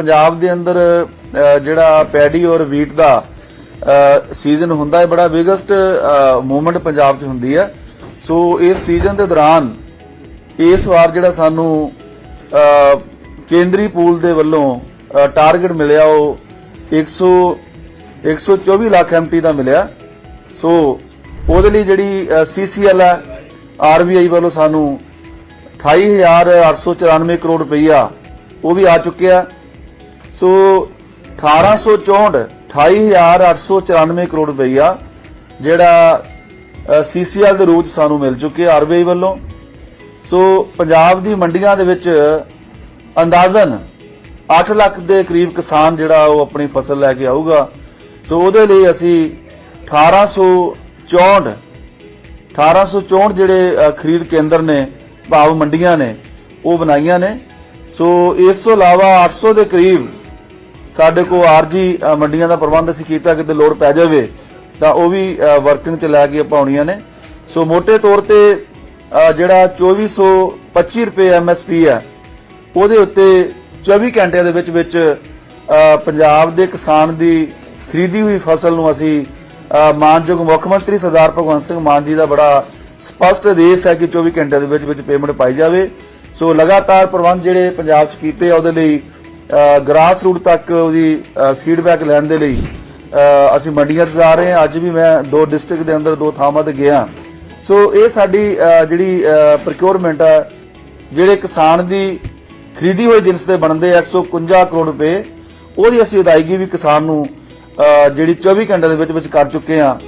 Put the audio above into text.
ਪੰਜਾਬ ਦੇ ਅੰਦਰ ਜਿਹੜਾ ਪੈਡੀ ਔਰ ਵੀਟ ਦਾ ਸੀਜ਼ਨ ਹੁੰਦਾ ਹੈ, ਬੜਾ ਬਿਗੇਸਟ ਮੂਵਮੈਂਟ ਪੰਜਾਬ 'ਚ ਹੁੰਦੀ ਹੈ। ਸੋ ਇਸ ਸੀਜ਼ਨ ਦੇ ਦੌਰਾਨ, ਇਸ ਵਾਰ ਜਿਹੜਾ ਸਾਨੂੰ ਕੇਂਦਰੀ ਪੂਲ ਦੇ ਵੱਲੋਂ ਟਾਰਗੇਟ ਮਿਲਿਆ, ਉਹ 100 124 ਲੱਖ ਐਮਟੀ ਦਾ ਮਿਲਿਆ। ਸੋ ਉਹਦੇ ਲਈ ਜਿਹੜੀ ਸੀਸੀਐਲ ਹੈ ਆਰਬੀਆਈ ਵੱਲੋਂ ਸਾਨੂੰ 28894 ਕਰੋੜ ਰੁਪਈਆ ਉਹ ਵੀ ਆ ਚੁੱਕਿਆ। ਸੋ 1864 28894 ਕਰੋੜ ਰੁਪਈਆ ਜਿਹੜਾ ਸੀਸੀਐਲ ਦੇ ਰੂਪ 'ਚ ਸਾਨੂੰ ਮਿਲ ਚੁੱਕਿਆ ਆਰਬੀਆਈ ਵੱਲੋਂ। ਸੋ ਪੰਜਾਬ ਦੀ ਮੰਡੀਆਂ ਦੇ ਵਿੱਚ ਅੰਦਾਜ਼ਨ 8 ਲੱਖ ਦੇ ਕਰੀਬ ਕਿਸਾਨ ਜਿਹੜਾ ਉਹ ਆਪਣੀ ਫਸਲ ਲੈ ਕੇ ਆਊਗਾ। ਸੋ ਉਹਦੇ ਲਈ ਅਸੀਂ 1864 1864 ਜਿਹੜੇ ਖਰੀਦ ਕੇਂਦਰ ਨੇ, ਭਾਵ ਮੰਡੀਆਂ ਨੇ, ਉਹ ਬਣਾਈਆਂ ਨੇ। ਸੋ ਇਸ ਤੋਂ ਇਲਾਵਾ 800 ਦੇ ਕਰੀਬ ਸਾਡੇ ਕੋਲ ਆਰਜੀ ਮੰਡੀਆਂ ਦਾ ਪ੍ਰਬੰਧ ਅਸੀਂ ਕੀਤਾ ਕਿਤੇ ਲੋੜ ਪੈ ਜਾਵੇ ਤਾਂ ਉਹ ਵੀ ਵਰਕਿੰਗ ਚ ਲੈ ਕੇ ਪਾਉਣੀਆਂ ਨੇ। ਸੋ ਮੋٹے ਤੌਰ ਤੇ ਅ, ਜਿਹੜਾ 2425 ਰੁਪਏ ਐਮਐਸਪੀ ਹੈ ਉਹਦੇ ਉੱਤੇ 24 ਘੰਟਿਆਂ ਦੇ ਵਿੱਚ ਵਿੱਚ ਪੰਜਾਬ ਦੇ ਕਿਸਾਨ ਦੀ ਖਰੀਦੀ ਹੋਈ ਫਸਲ ਨੂੰ ਅਸੀਂ ਮਾਨਯੋਗ ਮੁੱਖ ਮੰਤਰੀ ਸਰਦਾਰ ਭਗਵੰਤ ਸਿੰਘ ਮਾਨ ਜੀ ਦਾ ਬੜਾ ਸਪਸ਼ਟ ਆਦੇਸ਼ ਹੈ ਕਿ 24 ਘੰਟਿਆਂ ਦੇ ਵਿੱਚ ਵਿੱਚ ਪੇਮੈਂਟ ਪਾਈ ਜਾਵੇ। ਸੋ ਲਗਾਤਾਰ ਪ੍ਰਬੰਧ ਜਿਹੜੇ ਪੰਜਾਬ 'ਚ ਕੀਤੇ ਆ ਉਹਦੇ ਲਈ ਗ੍ਰਾਸ ਰੂਟ ਤੱਕ ਉਹਦੀ ਫੀਡਬੈਕ ਲੈਣ ਦੇ ਲਈ ਅਸੀਂ ਮੰਡੀਆਂ 'ਚ ਜਾ ਰਹੇ ਹਾਂ। ਅੱਜ ਵੀ ਮੈਂ ਦੋ ਡਿਸਟ੍ਰਿਕਟ ਦੇ ਅੰਦਰ ਦੋ ਥਾਵਾਂ ਤੇ ਗਿਆ। ਸੋ ਇਹ ਸਾਡੀ ਜਿਹੜੀ ਪ੍ਰੋਕਿਉਰਮੈਂਟ ਹੈ ਜਿਹੜੇ ਕਿਸਾਨ ਦੀ ਖਰੀਦੀ ਹੋਈ ਜਿੰਸ ਦੇ ਬਣਦੇ 151 ਕਰੋੜ ਰੁਪਏ, ਉਹਦੀ ਅਸੀਂ ਅਦਾਇਗੀ ਵੀ ਕਿਸਾਨ ਨੂੰ ਜਿਹੜੀ 24 ਘੰਟੇ ਦੇ ਵਿੱਚ ਵਿੱਚ ਕਰ ਚੁੱਕੇ ਹਾਂ।